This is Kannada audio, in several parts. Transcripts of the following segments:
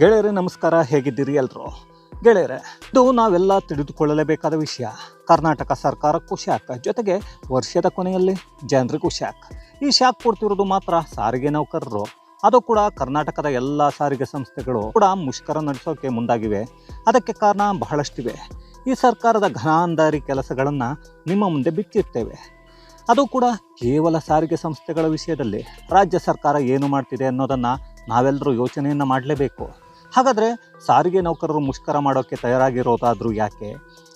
ಗೆಳೆಯರೇ, ನಮಸ್ಕಾರ. ಹೇಗಿದ್ದೀರಿ ಎಲ್ಲರೂ ಗೆಳೆಯರೆ, ಇದು ನಾವೆಲ್ಲ ತಿಳಿದುಕೊಳ್ಳಲೇಬೇಕಾದ ವಿಷಯ. ಕರ್ನಾಟಕ ಸರ್ಕಾರಕ್ಕೂ ಶಾಕ್ ಜೊತೆಗೆ ವರ್ಷದ ಕೊನೆಯಲ್ಲಿ ಜನರಿಗೂ ಶಾಕ್ ಈ ಶಾಕ್ ಕೊಡ್ತಿರೋದು ಮಾತ್ರ ಸಾರಿಗೆ ನೌಕರರು. ಅದು ಕೂಡ ಕರ್ನಾಟಕದ ಎಲ್ಲ ಸಾರಿಗೆ ಸಂಸ್ಥೆಗಳು ಕೂಡ ಮುಷ್ಕರ ನಡೆಸೋಕೆ ಮುಂದಾಗಿವೆ. ಅದಕ್ಕೆ ಕಾರಣ ಬಹಳಷ್ಟಿವೆ. ಈ ಸರ್ಕಾರದ ಘನಾಂದಾರಿ ಕೆಲಸಗಳನ್ನು ನಿಮ್ಮ ಮುಂದೆ ಬಿಚ್ಚಿರ್ತೇವೆ ಅದು ಕೂಡ ಕೇವಲ ಸಾರಿಗೆ ಸಂಸ್ಥೆಗಳ ವಿಷಯದಲ್ಲಿ. ರಾಜ್ಯ ಸರ್ಕಾರ ಏನು ಮಾಡ್ತಿದೆ ಅನ್ನೋದನ್ನು ನಾವೆಲ್ಲರೂ ಯೋಚನೆಯನ್ನು ಮಾಡಲೇಬೇಕು. ಹಾಗಾದರೆ ಸಾರಿಗೆ ನೌಕರರು ಮುಷ್ಕರ ಮಾಡೋಕ್ಕೆ ತಯಾರಾಗಿರೋದಾದರೂ ಯಾಕೆ?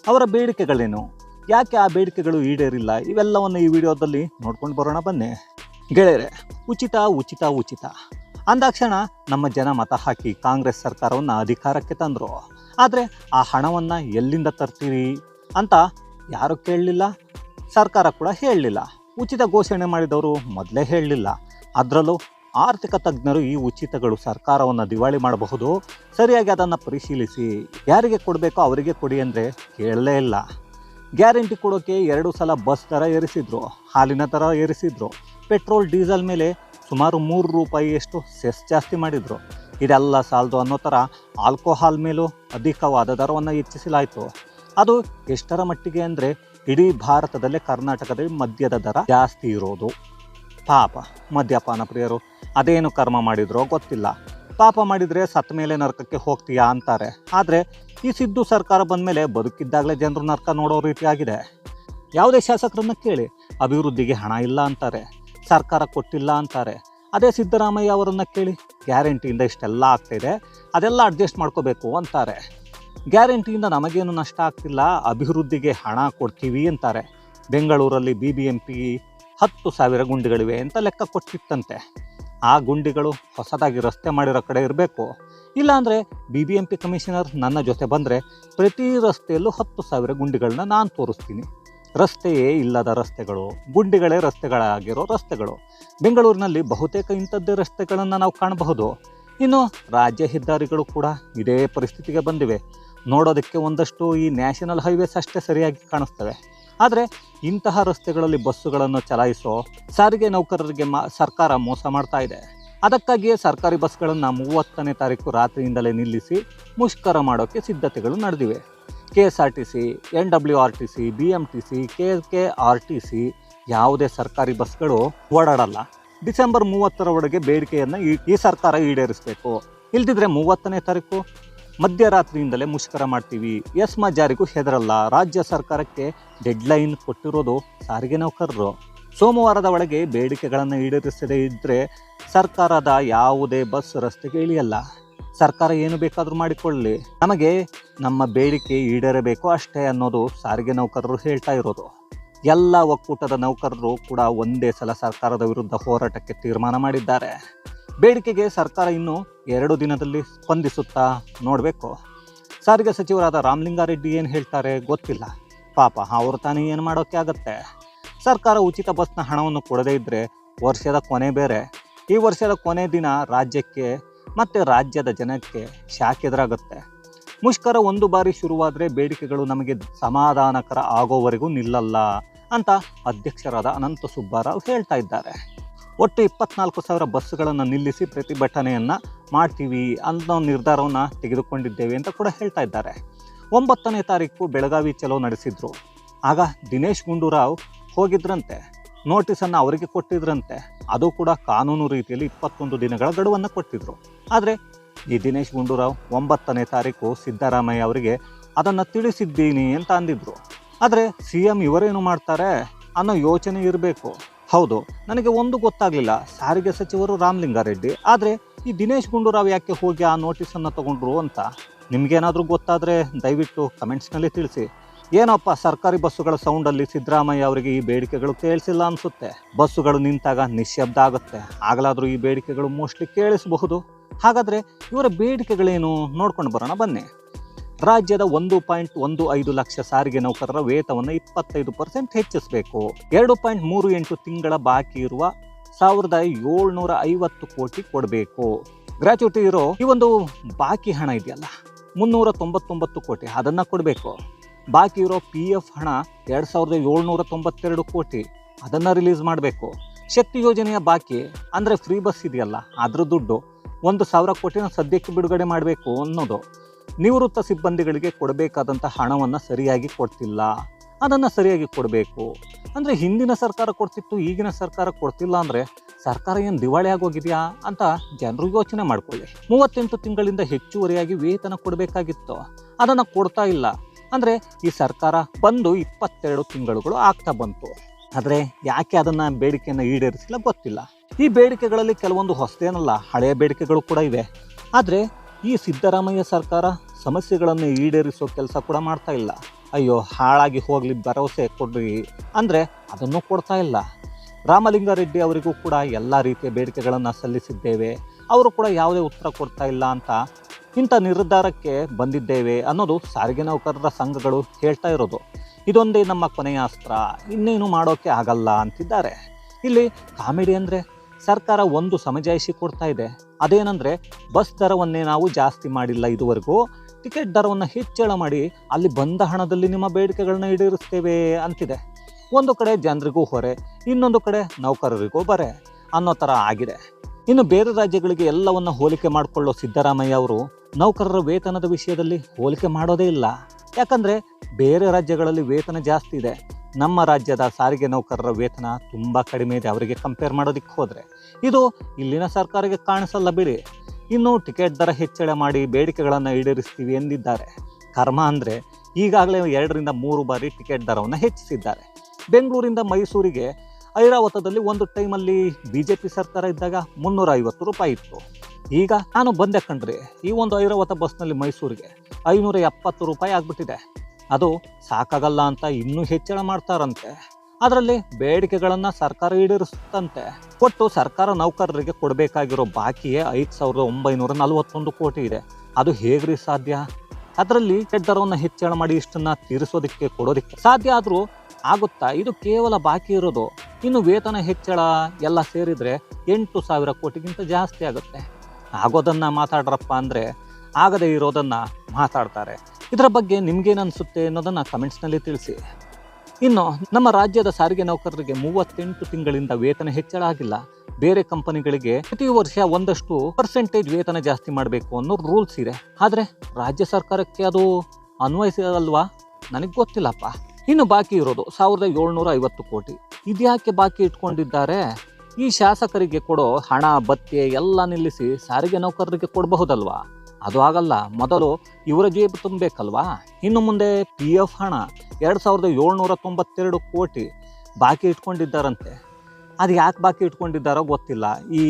ಅವರ ಬೇಡಿಕೆಗಳೇನು? ಯಾಕೆ ಆ ಬೇಡಿಕೆಗಳು ಈಡೇರಿಲ್ಲ? ಇವೆಲ್ಲವನ್ನು ಈ ವಿಡಿಯೋದಲ್ಲಿ ನೋಡ್ಕೊಂಡು ಬರೋಣ ಬನ್ನಿ. ಗೆಳೆಯರೆ, ಉಚಿತ ಉಚಿತ ಉಚಿತ. ಅಂದಾಕ್ಷಣ ನಮ್ಮ ಜನ ಮತ ಹಾಕಿ ಕಾಂಗ್ರೆಸ್ ಸರ್ಕಾರವನ್ನು ಅಧಿಕಾರಕ್ಕೆ ತಂದರು. ಆದರೆ ಆ ಹಣವನ್ನು ಎಲ್ಲಿಂದ ತರ್ತೀರಿ ಅಂತ ಯಾರು ಕೇಳಲಿಲ್ಲ? ಸರ್ಕಾರ ಕೂಡ ಹೇಳಲಿಲ್ಲ. ಉಚಿತ ಘೋಷಣೆ ಮಾಡಿದವರು ಮೊದಲೇ ಹೇಳಲಿಲ್ಲ. ಅದರಲ್ಲೂ ಆರ್ಥಿಕ ತಜ್ಞರು ಈ ಉಚಿತಗಳು ಸರ್ಕಾರವನ್ನು ದಿವಾಳಿ ಮಾಡಬಹುದು. ಸರಿಯಾಗಿ ಅದನ್ನು ಪರಿಶೀಲಿಸಿ, ಯಾರಿಗೆ ಕೊಡಬೇಕೋ ಅವರಿಗೆ ಕೊಡಿ ಅಂದರೆ ಕೇಳಲೇ ಇಲ್ಲ. ಗ್ಯಾರಂಟಿ ಕೊಡೋಕ್ಕೆ ಎರಡು ಸಲ ಬಸ್ ದರ ಏರಿಸಿದ್ರು, ಹಾಲಿನ ದರ ಏರಿಸಿದ್ರು, ಪೆಟ್ರೋಲ್, ಡೀಸೆಲ್ ಮೇಲೆ ಸುಮಾರು ಮೂರು ರೂಪಾಯಿಯಷ್ಟು ಸೆಸ್ ಜಾಸ್ತಿ ಮಾಡಿದರು. ಇದೆಲ್ಲ ಸಾಲದು ಅನ್ನೋ ಥರ ಆಲ್ಕೋಹಾಲ್ ಮೇಲೂ ಅಧಿಕವಾದ ದರವನ್ನು ಹೆಚ್ಚಿಸಲಾಯಿತು. ಅದು ಎಷ್ಟರ ಮಟ್ಟಿಗೆ ಅಂದರೆ ಇಡೀ ಭಾರತದಲ್ಲೇ ಕರ್ನಾಟಕದಲ್ಲಿ ಮದ್ಯದ ದರ ಜಾಸ್ತಿ ಇರೋದು. ಪಾಪ. ಮದ್ಯಪಾನ ಪ್ರಿಯರು, ಅದೇನು ಕರ್ಮ ಮಾಡಿದ್ರೋ ಗೊತ್ತಿಲ್ಲ. ಪಾಪ ಮಾಡಿದರೆ ಸತ್ತ ಮೇಲೆ ನರಕಕ್ಕೆ ಹೋಗ್ತೀಯಾ ಅಂತಾರೆ. ಆದರೆ ಈ ಸಿದ್ದು ಸರ್ಕಾರ ಬಂದ ಮೇಲೆ ಬದುಕಿದ್ದಾಗಲೇ ಜನರು ನರಕ ನೋಡೋ ರೀತಿಯಾಗಿದೆ. ಯಾವುದೇ ಶಾಸಕರನ್ನು ಕೇಳಿ, ಅಭಿವೃದ್ಧಿಗೆ ಹಣ ಇಲ್ಲ ಅಂತಾರೆ, ಸರ್ಕಾರ ಕೊಟ್ಟಿಲ್ಲ ಅಂತಾರೆ. ಅದೇ ಸಿದ್ದರಾಮಯ್ಯ ಅವರನ್ನು ಕೇಳಿ, ಗ್ಯಾರಂಟಿಯಿಂದ ಇಷ್ಟೆಲ್ಲ ಆಗ್ತಾಯಿದೆ ಅದೆಲ್ಲ ಅಡ್ಜಸ್ಟ್ ಮಾಡ್ಕೋಬೇಕು ಅಂತಾರೆ. ಗ್ಯಾರಂಟಿಯಿಂದ ನಮಗೇನು ನಷ್ಟ ಆಗ್ತಿಲ್ಲ, ಅಭಿವೃದ್ಧಿಗೆ ಹಣ ಕೊಡ್ತೀವಿ ಅಂತಾರೆ. ಬೆಂಗಳೂರಲ್ಲಿ ಬಿ ಬಿ ಎಂ ಪಿ ಹತ್ತು ಸಾವಿರ ಗುಂಡಿಗಳಿವೆ ಅಂತ ಲೆಕ್ಕ ಕೊಟ್ಟಿತ್ತಂತೆ. ಆ ಗುಂಡಿಗಳು ಹೊಸದಾಗಿ ರಸ್ತೆ ಮಾಡಿರೋ ಕಡೆ ಇರಬೇಕು. ಇಲ್ಲಾಂದರೆ B B M P commissioner ನನ್ನ ಜೊತೆ ಬಂದರೆ ಪ್ರತಿ ರಸ್ತೆಯಲ್ಲೂ ಹತ್ತು ಸಾವಿರ ಗುಂಡಿಗಳನ್ನ ನಾನು ತೋರಿಸ್ತೀನಿ. ರಸ್ತೆಯೇ ಇಲ್ಲದ ರಸ್ತೆಗಳು, ಗುಂಡಿಗಳೇ ರಸ್ತೆಗಳಾಗಿರೋ ರಸ್ತೆಗಳು. ಬೆಂಗಳೂರಿನಲ್ಲಿ ಬಹುತೇಕ ಇಂಥದ್ದೇ ರಸ್ತೆಗಳನ್ನು ನಾವು ಕಾಣಬಹುದು. ಇನ್ನು ರಾಜ್ಯ ಹೆದ್ದಾರಿಗಳು ಕೂಡ ಇದೇ ಪರಿಸ್ಥಿತಿಗೆ ಬಂದಿವೆ. ನೋಡೋದಕ್ಕೆ ಒಂದಷ್ಟು ಈ ನ್ಯಾಷನಲ್ ಹೈವೇಸ್ ಅಷ್ಟೇ ಸರಿಯಾಗಿ ಕಾಣಿಸ್ತವೆ. ಆದರೆ ಇಂತಹ ರಸ್ತೆಗಳಲ್ಲಿ ಬಸ್ಸುಗಳನ್ನು ಚಲಾಯಿಸೋ ಸಾರಿಗೆ ನೌಕರರಿಗೆ ಸರ್ಕಾರ ಮೋಸ ಮಾಡ್ತಾ ಇದೆ. ಅದಕ್ಕಾಗಿಯೇ ಸರ್ಕಾರಿ ಬಸ್ಗಳನ್ನು ಮೂವತ್ತನೇ ತಾರೀಕು ರಾತ್ರಿಯಿಂದಲೇ ನಿಲ್ಲಿಸಿ ಮುಷ್ಕರ ಮಾಡೋಕ್ಕೆ ಸಿದ್ಧತೆಗಳು ನಡೆದಿವೆ. K S R T C N W R T C B M T C, K K R T C ಯಾವುದೇ ಸರ್ಕಾರಿ ಬಸ್ಗಳು ಓಡಾಡಲ್ಲ. ಡಿಸೆಂಬರ್ ಮೂವತ್ತರ ಒಳಗೆ ಬೇಡಿಕೆಯನ್ನು ಈ ಈ ಸರ್ಕಾರ ಈಡೇರಿಸಬೇಕು. ಇಲ್ದಿದ್ರೆ ಮೂವತ್ತನೇ ತಾರೀಕು ಮಧ್ಯರಾತ್ರಿಯಿಂದಲೇ ಮುಷ್ಕರ ಮಾಡ್ತೀವಿ. ಎಸ್ಮಾ ಜಾರಿಗೂ ಹೆದರಲ್ಲ. ರಾಜ್ಯ ಸರ್ಕಾರಕ್ಕೆ ಡೆಡ್ಲೈನ್ ಕೊಟ್ಟಿರೋದು ಸಾರಿಗೆ ನೌಕರರು. ಸೋಮವಾರದ ಒಳಗೆ ಬೇಡಿಕೆಗಳನ್ನು ಈಡೇರಿಸದೇ ಇದ್ದರೆ ಸರ್ಕಾರದ ಯಾವುದೇ ಬಸ್ ರಸ್ತೆಗೆ ಇಳಿಯಲ್ಲ. ಸರ್ಕಾರ ಏನು ಬೇಕಾದರೂ ಮಾಡಿಕೊಳ್ಳಲಿ ನಮಗೆ ನಮ್ಮ ಬೇಡಿಕೆ ಈಡೇರಬೇಕು ಅಷ್ಟೇ ಅನ್ನೋದು ಸಾರಿಗೆ ನೌಕರರು ಹೇಳ್ತಾ ಇರೋದು. ಎಲ್ಲ ಒಕ್ಕೂಟದ ನೌಕರರು ಕೂಡ ಒಂದೇ ಸಲ ಸರ್ಕಾರದ ವಿರುದ್ಧ ಹೋರಾಟಕ್ಕೆ ತೀರ್ಮಾನ ಮಾಡಿದ್ದಾರೆ. ಬೇಡಿಕೆಗೆ ಸರ್ಕಾರ ಇನ್ನು ಎರಡು ದಿನದಲ್ಲಿ ಸ್ಪಂದಿಸುತ್ತಾ ನೋಡಬೇಕು. ಸಾರಿಗೆ ಸಚಿವರಾದ ರಾಮಲಿಂಗಾರೆಡ್ಡಿ ಏನು ಹೇಳ್ತಾರೆ ಗೊತ್ತಿಲ್ಲ. ಪಾಪ, ಅವರು ತಾನೇ ಏನು ಮಾಡೋಕ್ಕೆ ಆಗತ್ತೆ? ಸರ್ಕಾರ ಉಚಿತ ಬಸ್ನ ಹಣವನ್ನು ಕೊಡದೇ ಇದ್ದರೆ ವರ್ಷದ ಕೊನೆ ಬೇರೆ. ಈ ವರ್ಷದ ಕೊನೆ ದಿನ ರಾಜ್ಯಕ್ಕೆ ಮತ್ತು ರಾಜ್ಯದ ಜನಕ್ಕೆ ಶಾಕ್ ಎದುರಾಗುತ್ತೆ. ಮುಷ್ಕರ ಒಂದು ಬಾರಿ ಶುರುವಾದರೆ ಬೇಡಿಕೆಗಳು ನಮಗೆ ಸಮಾಧಾನಕರ ಆಗೋವರೆಗೂ ನಿಲ್ಲಲ್ಲ ಅಂತ ಅಧ್ಯಕ್ಷರಾದ ಅನಂತ ಸುಬ್ಬಾರಾವ್ ಹೇಳ್ತಾ ಇದ್ದಾರೆ. ಒಟ್ಟು ಇಪ್ಪತ್ನಾಲ್ಕು ಸಾವಿರ ಬಸ್ಸುಗಳನ್ನು ನಿಲ್ಲಿಸಿ ಪ್ರತಿಭಟನೆಯನ್ನು ಮಾಡ್ತೀವಿ ಅನ್ನೋ ನಿರ್ಧಾರವನ್ನು ತೆಗೆದುಕೊಂಡಿದ್ದೇವೆ ಅಂತ ಕೂಡ ಹೇಳ್ತಾ ಇದ್ದಾರೆ. ಒಂಬತ್ತನೇ ತಾರೀಕು ಬೆಳಗಾವಿ ಚಲೋ ನಡೆಸಿದ್ರು. ಆಗ ದಿನೇಶ್ ಗುಂಡೂರಾವ್ ಹೋಗಿದ್ರಂತೆ, ನೋಟಿಸನ್ನು ಅವರಿಗೆ ಕೊಟ್ಟಿದ್ರಂತೆ. ಅದು ಕೂಡ ಕಾನೂನು ರೀತಿಯಲ್ಲಿ ಇಪ್ಪತ್ತೊಂದು ದಿನಗಳ ಗಡುವನ್ನು ಕೊಟ್ಟಿದ್ರು. ಆದರೆ ಈ ದಿನೇಶ್ ಗುಂಡೂರಾವ್ ಒಂಬತ್ತನೇ ತಾರೀಕು ಸಿದ್ದರಾಮಯ್ಯ ಅವರಿಗೆ ಅದನ್ನು ತಿಳಿಸಿದ್ದೀನಿ ಅಂತ ಅಂದಿದ್ರು. ಆದರೆ ಸಿ ಎಂ ಇವರೇನು ಮಾಡ್ತಾರೆ ಅನ್ನೋ ಯೋಚನೆ ಇರಬೇಕು. ಹೌದು, ನನಗೆ ಒಂದು ಗೊತ್ತಾಗಲಿಲ್ಲ. ಸಾರಿಗೆ ಸಚಿವರು ರಾಮಲಿಂಗಾರೆಡ್ಡಿ. ಆದರೆ ಈ ದಿನೇಶ್ ಗುಂಡೂರಾವ್ ಯಾಕೆ ಹೋಗಿ ಆ ನೋಟಿಸನ್ನು ತಗೊಂಡ್ರು ಅಂತ? ನಿಮಗೇನಾದರೂ ಗೊತ್ತಾದರೆ ದಯವಿಟ್ಟು ಕಮೆಂಟ್ಸ್ನಲ್ಲಿ ತಿಳಿಸಿ. ಏನಪ್ಪ, ಸರ್ಕಾರಿ ಬಸ್ಸುಗಳ ಸೌಂಡಲ್ಲಿ ಸಿದ್ದರಾಮಯ್ಯ ಅವರಿಗೆ ಈ ಬೇಡಿಕೆಗಳು ಕೇಳಿಸಿಲ್ಲ ಅನಿಸುತ್ತೆ? ಬಸ್ಸುಗಳು ನಿಂತಾಗ ನಿಶ್ಶಬ್ದ ಆಗುತ್ತೆ. ಆಗಲಾದರೂ ಈ ಬೇಡಿಕೆಗಳು ಮೋಸ್ಟ್ಲಿ ಕೇಳಿಸಬಹುದು. ಹಾಗಾದರೆ ಇವರ ಬೇಡಿಕೆಗಳೇನು ನೋಡ್ಕೊಂಡು ಬರೋಣ ಬನ್ನಿ. ರಾಜ್ಯದ ಒಂದು ಪಾಯಿಂಟ್ ಒಂದು ಐದು ಲಕ್ಷ ಸಾರಿಗೆ ನೌಕರರ ವೇತವನ್ನು ಇಪ್ಪತ್ತೈದು ಪರ್ಸೆಂಟ್ ಹೆಚ್ಚಿಸಬೇಕು. ಎರಡು ಪಾಯಿಂಟ್ ಮೂರು ಎಂಟು ತಿಂಗಳ ಬಾಕಿ ಇರುವ ಸಾವಿರದ ಏಳ್ನೂರ ಐವತ್ತು ಕೋಟಿ ಕೊಡಬೇಕು. ಗ್ರಾಚ್ಯುಟಿ ಇರೋ, ಈ ಒಂದು ಬಾಕಿ ಹಣ ಇದೆಯಲ್ಲ, ಮುನ್ನೂರ ತೊಂಬತ್ತೊಂಬತ್ತು ಕೋಟಿ, ಅದನ್ನು ಕೊಡಬೇಕು. ಬಾಕಿ ಇರೋ ಪಿ ಎಫ್ ಹಣ ಎರಡು ಸಾವಿರದ ಏಳ್ನೂರ ತೊಂಬತ್ತೆರಡು ಕೋಟಿ, ಅದನ್ನು ರಿಲೀಸ್ ಮಾಡಬೇಕು. ಶಕ್ತಿ ಯೋಜನೆಯ ಬಾಕಿ, ಅಂದರೆ ಫ್ರೀ ಬಸ್ ಇದೆಯಲ್ಲ ಅದ್ರ ದುಡ್ಡು, ಒಂದು ಸಾವಿರ ಕೋಟಿನ ಸದ್ಯಕ್ಕೆ ಬಿಡುಗಡೆ ಮಾಡಬೇಕು ಅನ್ನೋದು. ನಿವೃತ್ತ ಸಿಬ್ಬಂದಿಗಳಿಗೆ ಕೊಡಬೇಕಾದಂಥ ಹಣವನ್ನು ಸರಿಯಾಗಿ ಕೊಡ್ತಿಲ್ಲ. ಅದನ್ನು ಸರಿಯಾಗಿ ಕೊಡಬೇಕು. ಅಂದರೆ ಹಿಂದಿನ ಸರ್ಕಾರ ಕೊಡ್ತಿತ್ತು, ಈಗಿನ ಸರ್ಕಾರ ಕೊಡ್ತಿಲ್ಲ ಅಂದರೆ ಸರ್ಕಾರ ಏನು ದಿವಾಳಿ ಆಗೋಗಿದೆಯಾ ಅಂತ ಜನರು ಯೋಚನೆ ಮಾಡ್ಕೊಳ್ಳಿ. ಮೂವತ್ತೆಂಟು ತಿಂಗಳಿಂದ ಹೆಚ್ಚುವರಿಯಾಗಿ ವೇತನ ಕೊಡಬೇಕಾಗಿತ್ತು. ಅದನ್ನು ಕೊಡ್ತಾ ಇಲ್ಲ. ಅಂದರೆ ಈ ಸರ್ಕಾರ ಬಂದು ಇಪ್ಪತ್ತೆರಡು ತಿಂಗಳುಗಳು ಆಗ್ತಾ ಬಂತು. ಆದರೆ ಯಾಕೆ ಅದನ್ನು ಬೇಡಿಕೆಯನ್ನು ಈಡೇರಿಸಿಲ್ಲ ಗೊತ್ತಿಲ್ಲ. ಈ ಬೇಡಿಕೆಗಳಲ್ಲಿ ಕೆಲವೊಂದು ಹೊಸದೇನಲ್ಲ ಹಳೆಯ ಬೇಡಿಕೆಗಳು ಕೂಡ ಇವೆ. ಆದರೆ ಈ ಸಿದ್ದರಾಮಯ್ಯ ಸರ್ಕಾರ ಸಮಸ್ಯೆಗಳನ್ನು ಈಡೇರಿಸೋ ಕೆಲಸ ಕೂಡ ಮಾಡ್ತಾ ಇಲ್ಲ. ಅಯ್ಯೋ, ಹಾಳಾಗಿ ಹೋಗಲಿ, ಭರವಸೆ ಕೊಡ್ರಿ ಅಂದರೆ ಅದನ್ನು ಕೊಡ್ತಾ ಇಲ್ಲ. ರಾಮಲಿಂಗಾರೆಡ್ಡಿ ಅವರಿಗೂ ಕೂಡ ಎಲ್ಲ ರೀತಿಯ ಬೇಡಿಕೆಗಳನ್ನು ಸಲ್ಲಿಸಿದ್ದೇವೆ. ಅವರು ಕೂಡ ಯಾವುದೇ ಉತ್ತರ ಕೊಡ್ತಾ ಇಲ್ಲ ಅಂತ ಇಂಥ ನಿರ್ಧಾರಕ್ಕೆ ಬಂದಿದ್ದೇವೆ ಅನ್ನೋದು ಸಾರಿಗೆ ನೌಕರರ ಸಂಘಗಳು ಹೇಳ್ತಾ ಇರೋದು. ಇದೊಂದೇ ನಮ್ಮ ಕೊನೆಯ ಅಸ್ತ್ರ, ಇನ್ನೇನು ಮಾಡೋಕ್ಕೆ ಆಗಲ್ಲ ಅಂತಿದ್ದಾರೆ. ಇಲ್ಲಿ ಕಾಮಿಡಿ ಅಂದರೆ ಸರ್ಕಾರ ಒಂದು ಸಮಜಾಯಿಷಿ ಕೊಡ್ತಾ ಇದೆ. ಅದೇನಂದರೆ, ಬಸ್ ದರವನ್ನೇ ನಾವು ಜಾಸ್ತಿ ಮಾಡಿಲ್ಲ ಇದುವರೆಗೂ. ಟಿಕೆಟ್ ದರವನ್ನು ಹೆಚ್ಚಳ ಮಾಡಿ ಅಲ್ಲಿ ಬಂದ ಹಣದಲ್ಲಿ ನಿಮ್ಮ ಬೇಡಿಕೆಗಳನ್ನ ಈಡೇರಿಸ್ತೇವೆ ಅಂತಿದೆ. ಒಂದು ಕಡೆ ಜನರಿಗೂ ಹೊರೆ, ಇನ್ನೊಂದು ಕಡೆ ನೌಕರರಿಗೂ ಬರೆ ಅನ್ನೋ ಥರ ಆಗಿದೆ. ಇನ್ನು ಬೇರೆ ರಾಜ್ಯಗಳಿಗೆ ಎಲ್ಲವನ್ನು ಹೋಲಿಕೆ ಮಾಡಿಕೊಳ್ಳೋ ಸಿದ್ದರಾಮಯ್ಯ ಅವರು ನೌಕರರ ವೇತನದ ವಿಷಯದಲ್ಲಿ ಹೋಲಿಕೆ ಮಾಡೋದೇ ಇಲ್ಲ. ಯಾಕಂದರೆ, ಬೇರೆ ರಾಜ್ಯಗಳಲ್ಲಿ ವೇತನ ಜಾಸ್ತಿ ಇದೆ. ನಮ್ಮ ರಾಜ್ಯದ ಸಾರಿಗೆ ನೌಕರರ ವೇತನ ತುಂಬ ಕಡಿಮೆ ಇದೆ. ಅವರಿಗೆ ಕಂಪೇರ್ ಮಾಡೋದಕ್ಕೆ ಹೋದರೆ ಇದು ಇಲ್ಲಿನ ಸರ್ಕಾರಕ್ಕೆ ಕಾಣಿಸಲ್ಲ ಬಿಡಿ. ಇನ್ನು ಟಿಕೆಟ್ ದರ ಹೆಚ್ಚಳ ಮಾಡಿ ಬೇಡಿಕೆಗಳನ್ನು ಈಡೇರಿಸ್ತೀವಿ ಎಂದಿದ್ದಾರೆ. ಕರ್ಮ ಅಂದರೆ ಈಗಾಗಲೇ ಎರಡರಿಂದ ಮೂರು ಬಾರಿ ಟಿಕೆಟ್ ದರವನ್ನು ಹೆಚ್ಚಿಸಿದ್ದಾರೆ. ಬೆಂಗಳೂರಿಂದ ಮೈಸೂರಿಗೆ ಐರಾವತದಲ್ಲಿ ಒಂದು ಟೈಮಲ್ಲಿ ಬಿ ಜೆ ಪಿ ಸರ್ಕಾರ ಇದ್ದಾಗ ಮುನ್ನೂರ ಐವತ್ತು ರೂಪಾಯಿ ಇತ್ತು. ಈಗ ನಾನು ಬಂದೆ ಕಣ್ರಿ, ಈ ಒಂದು ಐರಾವತ ಬಸ್ನಲ್ಲಿ ಮೈಸೂರಿಗೆ ಐನೂರ ಎಪ್ಪತ್ತು ರೂಪಾಯಿ ಆಗಿಬಿಟ್ಟಿದೆ. ಅದು ಸಾಕಾಗಲ್ಲ ಅಂತ ಇನ್ನೂ ಹೆಚ್ಚಳ ಮಾಡ್ತಾರಂತೆ. ಅದರಲ್ಲಿ ಬೇಡಿಕೆಗಳನ್ನು ಸರ್ಕಾರ ಈಡೇರಿಸುತ್ತಂತೆ. ಕೊಟ್ಟು ಸರ್ಕಾರ ನೌಕರರಿಗೆ ಕೊಡಬೇಕಾಗಿರೋ ಬಾಕಿಯೇ ಐದು ಸಾವಿರದ ಒಂಬೈನೂರ ನಲವತ್ತೊಂದು ಕೋಟಿ ಇದೆ. ಅದು ಹೇಗ್ರಿ ಸಾಧ್ಯ? ಅದರಲ್ಲಿ ದರವನ್ನು ಹೆಚ್ಚಳ ಮಾಡಿ ಇಷ್ಟನ್ನ ತೀರಿಸೋದಕ್ಕೆ, ಕೊಡೋದಕ್ಕೆ ಸಾಧ್ಯ ಆದರೂ ಆಗುತ್ತಾ? ಇದು ಕೇವಲ ಬಾಕಿ ಇರೋದು. ಇನ್ನು ವೇತನ ಹೆಚ್ಚಳ ಎಲ್ಲ ಸೇರಿದರೆ ಎಂಟು ಸಾವಿರ ಕೋಟಿಗಿಂತ ಜಾಸ್ತಿ ಆಗುತ್ತೆ. ಆಗೋದನ್ನು ಮಾತಾಡ್ರಪ್ಪ ಅಂದರೆ ಆಗದೇ ಇರೋದನ್ನು ಮಾತಾಡ್ತಾರೆ. ಇದರ ಬಗ್ಗೆ ನಿಮ್ಗೇನು ಅನಿಸುತ್ತೆ ಅನ್ನೋದನ್ನು ಕಮೆಂಟ್ಸ್ನಲ್ಲಿ ತಿಳಿಸಿ. ಇನ್ನು, ನಮ್ಮ ರಾಜ್ಯದ ಸಾರಿಗೆ ನೌಕರರಿಗೆ ಮೂವತ್ತೆಂಟು ತಿಂಗಳಿಂದ ವೇತನ ಹೆಚ್ಚಳ ಆಗಿಲ್ಲ. ಬೇರೆ ಕಂಪನಿಗಳಿಗೆ ಪ್ರತಿ ವರ್ಷ ಒಂದಷ್ಟು ಪರ್ಸೆಂಟೇಜ್ ವೇತನ ಜಾಸ್ತಿ ಮಾಡಬೇಕು ಅನ್ನೋ ರೂಲ್ಸ್ ಇದೆ. ಆದರೆ, ರಾಜ್ಯ ಸರ್ಕಾರಕ್ಕೆ ಅದು ಅನ್ವಯಿಸಲ್ವಾ ನನಗೆ ಗೊತ್ತಿಲ್ಲಪ್ಪ. ಇನ್ನು ಬಾಕಿ ಇರೋದು ಸಾವಿರದ ಏಳ್ನೂರ ಐವತ್ತು ಕೋಟಿ. ಇದ್ಯಾಕೆ ಬಾಕಿ ಇಟ್ಕೊಂಡಿದ್ದಾರೆ? ಈ ಶಾಸಕರಿಗೆ ಕೊಡೋ ಹಣ, ಭತ್ಯೆ ಎಲ್ಲ ನಿಲ್ಲಿಸಿ ಸಾರಿಗೆ ನೌಕರರಿಗೆ ಕೊಡಬಹುದಲ್ವಾ? ಅದು ಆಗಲ್ಲ, ಮೊದಲು ಇವರ ಜೇಬು ತುಂಬಬೇಕಲ್ವಾ? ಇನ್ನು ಮುಂದೆ ಪಿ ಎಫ್ ಹಣ ಎರಡು ಸಾವಿರದ ಏಳ್ನೂರ ತೊಂಬತ್ತೆರಡು ಕೋಟಿ ಬಾಕಿ ಇಟ್ಕೊಂಡಿದ್ದಾರಂತೆ. ಅದು ಯಾಕೆ ಬಾಕಿ ಇಟ್ಕೊಂಡಿದ್ದಾರೋ ಗೊತ್ತಿಲ್ಲ. ಈ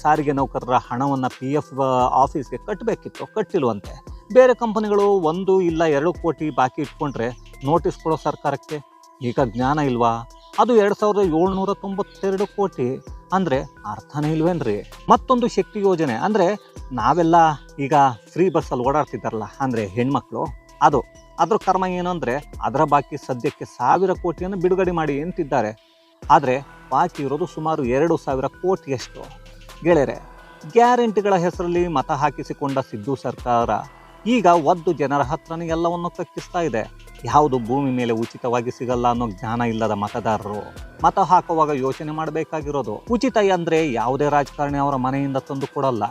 ಸಾರಿಗೆ ನೌಕರರ ಹಣವನ್ನು ಪಿ ಎಫ್ ಆಫೀಸ್ಗೆ ಕಟ್ಟಬೇಕಿತ್ತು ಕಟ್ಟಿಲ್ವಂತೆ. ಬೇರೆ ಕಂಪನಿಗಳು ಒಂದು ಇಲ್ಲ ಎರಡು ಕೋಟಿ ಬಾಕಿ ಇಟ್ಕೊಂಡ್ರೆ ನೋಟಿಸ್ ಕೊಡೋ ಸರ್ಕಾರಕ್ಕೆ? ಈಗ ಜ್ಞಾನ ಇಲ್ವಾ? ಅದು ಎರಡು ಸಾವಿರದ ಏಳ್ನೂರ ತೊಂಬತ್ತೆರಡು ಕೋಟಿ ಅಂದರೆ ಅರ್ಥನೇ ಇಲ್ವೇನ್ರಿ? ಮತ್ತೊಂದು ಶಕ್ತಿ ಯೋಜನೆ ಅಂದರೆ ನಾವೆಲ್ಲ ಈಗ ಫ್ರೀ ಬಸ್ಸಲ್ಲಿ ಓಡಾಡ್ತಿದ್ದಾರಲ್ಲ, ಅಂದರೆ ಹೆಣ್ಮಕ್ಳು, ಅದು. ಅದ್ರ ಕರ್ಮ ಏನು ಅಂದರೆ ಅದರ ಬಾಕಿ ಸದ್ಯಕ್ಕೆ ಸಾವಿರ ಕೋಟಿಯನ್ನು ಬಿಡುಗಡೆ ಮಾಡಿ ಎಂತಿದ್ದಾರೆ ಆದರೆ ಬಾಕಿ ಇರೋದು ಸುಮಾರು ಎರಡು ಸಾವಿರ ಕೋಟಿಯಷ್ಟು ಗೆಳೆಯರೆ, ಗ್ಯಾರಂಟಿಗಳ ಹೆಸರಲ್ಲಿ ಮತ ಹಾಕಿಸಿಕೊಂಡ ಸಿದ್ದು ಸರ್ಕಾರ ಈಗ ಒದ್ದು ಜನರ ಹತ್ರನೇ ಎಲ್ಲವನ್ನು ಕಕ್ಕಿಸ್ತಾ ಇದೆ. ಯಾವುದು ಭೂಮಿ ಮೇಲೆ ಉಚಿತವಾಗಿ ಸಿಗಲ್ಲ ಅನ್ನೋ ಜ್ಞಾನ ಇಲ್ಲದ ಮತದಾರರು? ಮತ ಹಾಕುವಾಗ ಯೋಚನೆ ಮಾಡಬೇಕಾಗಿರೋದು? ಉಚಿತ ಅಂದರೆ ಯಾವುದೇ ರಾಜಕಾರಣಿ ಅವರ ಮನೆಯಿಂದ ತಂದು ಕೊಡಲ್ಲ.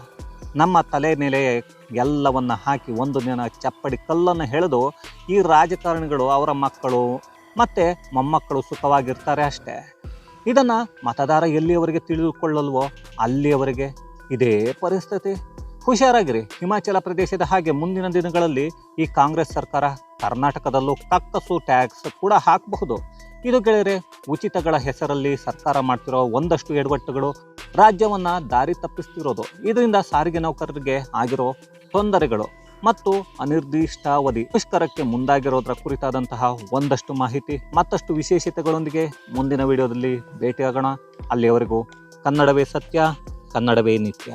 ನಮ್ಮ ತಲೆ ಮೇಲೆ ಎಲ್ಲವನ್ನ ಹಾಕಿ ಒಂದು ದಿನ ಚಪ್ಪಡಿ ಕಲ್ಲನ್ನು ಹೆಳೆದು ಈ ರಾಜಕಾರಣಿಗಳು ಅವರ ಮಕ್ಕಳು ಮತ್ತು ಮೊಮ್ಮಕ್ಕಳು ಸುಖವಾಗಿರ್ತಾರೆ ಅಷ್ಟೇ. ಇದನ್ನು ಮತದಾರ ಎಲ್ಲಿಯವರೆಗೆ ತಿಳಿದುಕೊಳ್ಳಲ್ವೋ ಅಲ್ಲಿಯವರೆಗೆ ಇದೇ ಪರಿಸ್ಥಿತಿ. ಹುಷಾರಾಗಿರಿ. ಹಿಮಾಚಲ ಪ್ರದೇಶದ ಹಾಗೆ ಮುಂದಿನ ದಿನಗಳಲ್ಲಿ ಈ ಕಾಂಗ್ರೆಸ್ ಸರ್ಕಾರ ಕರ್ನಾಟಕದಲ್ಲೂ ಕಕ್ಕಸು ಟ್ಯಾಕ್ಸ್ ಕೂಡ ಹಾಕಬಹುದು. ಇದು ಗೆಳೆಯರೆ, ಉಚಿತಗಳ ಹೆಸರಲ್ಲಿ ಸರ್ಕಾರ ಮಾಡ್ತಿರೋ ಒಂದಷ್ಟು ಎಡವಟ್ಟುಗಳು ರಾಜ್ಯವನ್ನ ದಾರಿ ತಪ್ಪಿಸ್ತಿರೋದು. ಇದರಿಂದ ಸಾರಿಗೆ ನೌಕರರಿಗೆ ಆಗಿರೋ ತೊಂದರೆಗಳು ಮತ್ತು ಅನಿರ್ದಿಷ್ಟಾವಧಿ ಮುಷ್ಕರಕ್ಕೆ ಮುಂದಾಗಿರೋದ್ರ ಕುರಿತಾದಂತಹ ಒಂದಷ್ಟು ಮಾಹಿತಿ, ಮತ್ತಷ್ಟು ವಿಶೇಷತೆಗಳೊಂದಿಗೆ ಮುಂದಿನ ವಿಡಿಯೋದಲ್ಲಿ ಭೇಟಿಯಾಗೋಣ. ಅಲ್ಲಿಯವರೆಗೂ ಕನ್ನಡವೇ ಸತ್ಯ, ಕನ್ನಡವೇ ನಿತ್ಯ.